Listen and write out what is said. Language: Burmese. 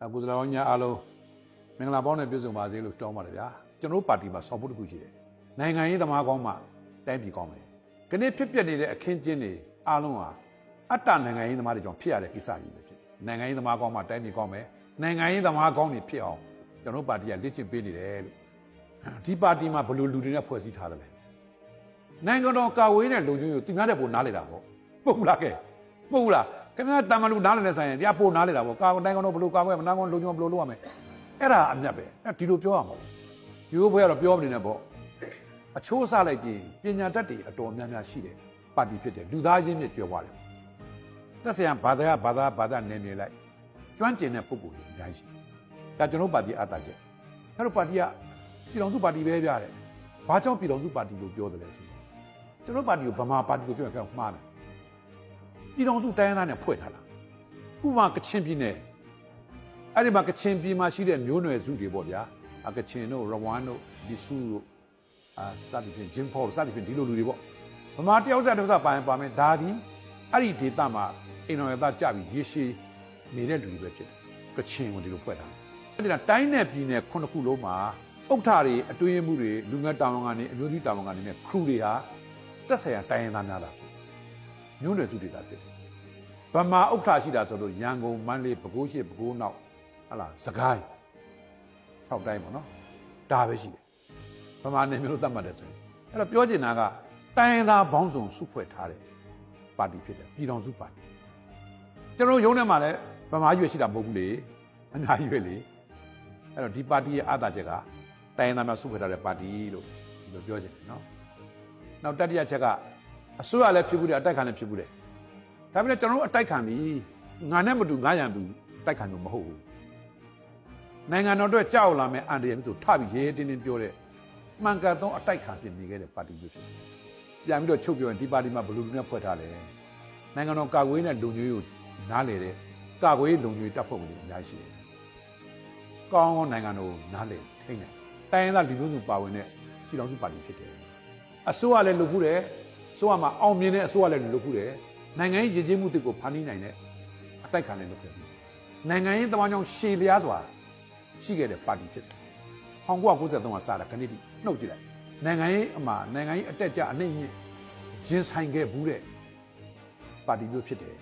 ဒါကုသလတော်ညာအားလုံးမင်္ဂလာပေါင်းနဲ့ပြည့်စုံပါစေလို့တောင်းပါတယ်ဗျာကျွန်တော်တို့ပါတီမှာဆော်ဖို့တစ်ခုရှိတယ်နိုင်ငံရေးသမားကောင်းမှတိုင်းပြည်ကောင်းမယ်ခဏဖြစ်ပျက်နေတဲ့အခင်းကျင်းတွေအားလုံးဟာအတ္တနိုင်ငံရေးသမားတွေကြောင့်ဖြစ်ရတဲ့ကိစ္စကြီးပဲဖြစ်တယ်နိုင်ငံရေးသမားကောင်းမှတိုင်းပြည်ကောင်းမယ်နိုင်ငံရေးသမားကောင်းတွေဖြစ်အောင်ကျွန်တော်တို့ပါတီကလက်ချစ်ပေးနေတယ်လို့ဒီပါတီမှာဘယ်လိုလူတွေနဲ့ဖွဲ့စည်းထားတယ်လဲနိုင်ငံတော်ကာဝေးနဲ့လုံခြုံရေးကိုသူများတဲ့ပုံနားလေတာပေါ့ပုတ်ဘူးလားကဲပုတ်ဘူးလား ခင်ဗျားတာမန်လူနားလေတဲ့ဆိုင်ရင်တရားပုံနားလေတာပေါ့ကာနိုင်ငံတော်ဘယ်လိုကာကွယ်မနာကောင်လုံခြုံဘယ်လိုလုပ်ရမလဲအဲ့ဒါအမြတ်ပဲအဲ့ဒီလိုပြောရမှာပေါ့ရိုးဘွဲကတော့ပြောမနေနဲ့ပေါ့အချိုးစားလိုက်ကြည့်ပညာတတ်တွေအတော်များများရှိတယ်ပါတီဖြစ်တယ်လူသားချင်းမြစ်ကျွဲသွားတယ်သက်ဆိုင်ရာဘာသာဘာသာဘာသာနယ်မြေလိုက်ကျွမ်းကျင်တဲ့ပုဂ္ဂိုလ်တွေအများကြီးရှိတယ်ဒါကျွန်တော်ပါတီအတားချက်အဲ့တော့ပါတီကပြည်တော်စုပါတီပဲပြတယ်ဘာကြောင့်ပြည်တော်စုပါတီလို့ပြောတယ်လဲဆိုတော့ကျွန်တော်ပါတီကိုဗမာပါတီကိုပြောရင်ပြောမှားတယ် ပြည်တော်စုတိုင်းရင်းသားနဲ့ဖွဲ့ထားတာခုမှကချင်ပြည်နယ်အဲ့ဒီမှာကချင်ပြည်မှာရှိတဲ့မျိုးနွယ်စုတွေပေါ့ဗျာအကချင်တို့ရဝမ်တို့ဒီစုတို့အာစသဖြင့်ဂျင်ဖော်စသဖြင့်ဒီလိုလူတွေပေါ့ဗမာတယောက်စားတစ်ယောက်စားပါရင်ပါမယ်ဒါဒီအဲ့ဒီဒေသမှာအင်တော်ရသားကြပြီးရေရှည်နေတဲ့လူတွေပဲဖြစ်တယ်ကချင်ကိုဒီလိုဖွဲ့ထားတယ်အဲ့ဒီကတိုင်းနယ်ပြည်နယ်ခုနှစ်ခုလုံးမှာဥက္ကဋ္ဌတွေအတွင်းရေးမှုတွေလူငယ်တာဝန်ခံတွေအမျိုးသမီးတာဝန်ခံတွေနဲ့ခရူတွေဟာတက်ဆိုင်ရာတိုင်းရင်းသားများတာ မျိုးနွယ်စုတွေတာဖြစ်တယ်။ဗမာဥက္ကဋ္ဌရှိတာဆိုလို့ရန်ကုန်မန္တလေးပဲခူးရှိပဲခူးနောက်ဟလာစကိုင်း၆တိုင်းပေါ့နော်။ဒါပဲရှိတယ်။ဗမာနယ်မျိုးလို့သတ်မှတ်တယ်ဆိုရင်အဲ့တော့ပြောချင်တာကတိုင်းရင်းသားဘောင်းဆောင်စုဖွဲ့ထားတဲ့ပါတီဖြစ်တယ်ပြည်တော်စုပါတီ။ကျွန်တော်ရုံးထဲမှာလည်းဗမာရွေရှိတာမဟုတ်ဘူးလေ။အများကြီးပဲလေ။အဲ့တော့ဒီပါတီရဲ့အသာချက်ကတိုင်းရင်းသားများစုဖွဲ့ထားတဲ့ပါတီလို့ဒီလိုပြောချင်တယ်နော်။နောက်တတိယချက်က အစိုးရလည်းဖြစ်ဘူးတယ်အတိုက်ခံလည်းဖြစ်ဘူးတယ်ဒါပေမဲ့ကျွန်တော်တို့အတိုက်ခံသည်ငါနဲ့မတူငါရန်သူတိုက်ခံလို့မဟုတ်ဘူးနိုင်ငံတော်အတွက်ကြောက်လာမဲ့အန်ဒီရယ်ဆိုထပြီးရဲရဲတင်းတင်းပြောတဲ့မှန်ကန်သောအတိုက်ခံပြင်နေခဲ့တဲ့ပါတီမျိုးဖြစ်တယ်ပြန်ပြီးတော့ချုပ်ပြောရင်ဒီပါတီမှာဘယ်လူလူနဲ့ဖွဲ့ထားလဲနိုင်ငံတော်ကာကွယ်ရေးနဲ့လုံခြုံရေးကိုနားလေတဲ့ကာကွယ်ရေးလုံခြုံရေးတပ်ဖွဲ့ဝင်တွေအများကြီးရှိတယ်ကောင်းကောင်းနိုင်ငံတော်ကိုနားလေထိန်းတယ်တိုင်းရင်းသားလူမျိုးစုပါဝင်တဲ့ပြည်တော်စုပါတီဖြစ်တယ်အစိုးရလည်းလုပ်ခုတယ်အ စိုးရမှာအောင်မြင်တဲ့အစိုးရလည်းလုပ်ခုတယ်နိုင်ငံရေးရည်ကြည်မှုတွေကိုဖန်တီးနိုင်တဲ့အတိုက်ခံလည်းလုပ်ခဲ့ပြီနိုင်ငံရေးတမန်ကြောင့်ရှေလျားစွာရှိခဲ့တဲ့ပါတီဖြစ်တယ်1993ကစတာခဏတိနှုတ်ကြည့်လိုက်နိုင်ငံရေးအမှာနိုင်ငံရေးအတက်ကြအနှိမ့်မြင့်ရင်ဆိုင်ခဲ့ဘူးတဲ့ပါတီမျိုးဖြစ်တယ်